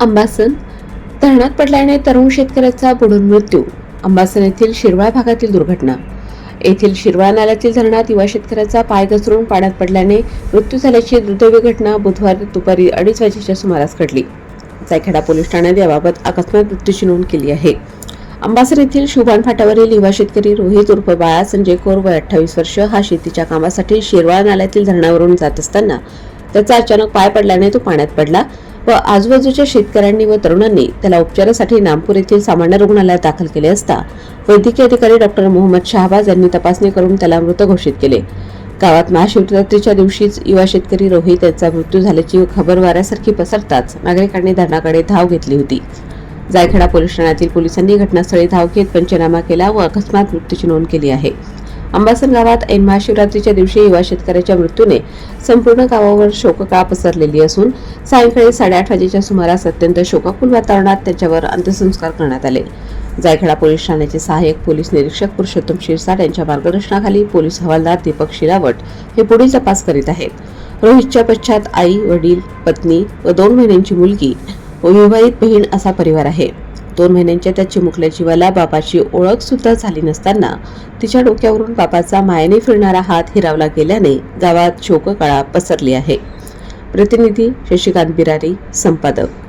अंबासन. धरणात पडल्याने तरुण शेतकऱ्याचा बुडून मृत्यू. अंबासन येथील शिरवाळ भागातील दुर्घटना. येथील शिरवाळ नाल्यातील धरणात युवा शेतकऱ्याचा पाय घसरून पाण्यात पडल्याने मृत्यू झाल्याची दुर्दैवी घटना बुधवारी दुपारी अडीच वाजेच्या सुमारास घडली. जायखेडा पोलीस ठाण्यात याबाबत अकस्मात मृत्यूची नोंद केली आहे. अंबासर येथील शुभान फाट्यावरील युवा शेतकरी रोहित उर्फ बाळा संजय कोर वय अठ्ठावीस वर्ष हा शेतीच्या कामासाठी शिरवाळ नाल्यातील धरणावरून जात असताना त्याचा अचानक पाय पडल्याने तो पाण्यात पडला. व आजूबाजूच्या शेतकऱ्यांनी व तरुणांनी त्याला उपचारासाठी नामपूर येथील सामान्य रुग्णालयात दाखल केले असता वैद्यकीय अधिकारी डॉक्टर मोहम्मद शहाबाज यांनी तपासणी करून त्याला मृत घोषित केले. गावात महाशिवरात्रीच्या दिवशीच युवा शेतकरी रोहित यांचा मृत्यू झाल्याची खबर वाऱ्यासारखी पसरताच नागरिकांनी धरणाकडे धाव घेतली होती. जायखेडा पोलीस ठाण्यातील पोलिसांनी घटनास्थळी धाव घेत पंचनामा केला व अकस्मात मृत्यूची नोंद केली आहे. अंबासन गावात ऐन महाशिवरात्रीच्या दिवशी युवा शेतकऱ्याच्या मृत्यूने संपूर्ण गावावर शोककाळ पसरलेली असून सायंकाळी साडेआठ वाजेच्या सुमारास अत्यंत शोकाकुल वातावरणात त्याच्यावर अंत्यसंस्कार करण्यात आले. जायखेडा पोलीस ठाण्याचे सहाय्यक पोलीस निरीक्षक पुरुषोत्तम शिरसाट यांच्या मार्गदर्शनाखाली पोलीस हवालदार दीपक शिरावट हे पुढील तपास करीत आहेत. रोहितच्या पश्चात आई वडील पत्नी व दोन महिन्यांची मुलगी व विवाहित बहीण असा परिवार आहे. दोन महिन्यांच्या त्या चिमुकल्या जीवाला बाबाची ओळख सुद्धा झाली नसताना तिच्या डोक्यावरून बाबाचा मायेने फिरणारा हात हिरावला गेल्याने गावात शोककळा पसरली आहे. प्रतिनिधी शशिकांत बिरारी संपादक.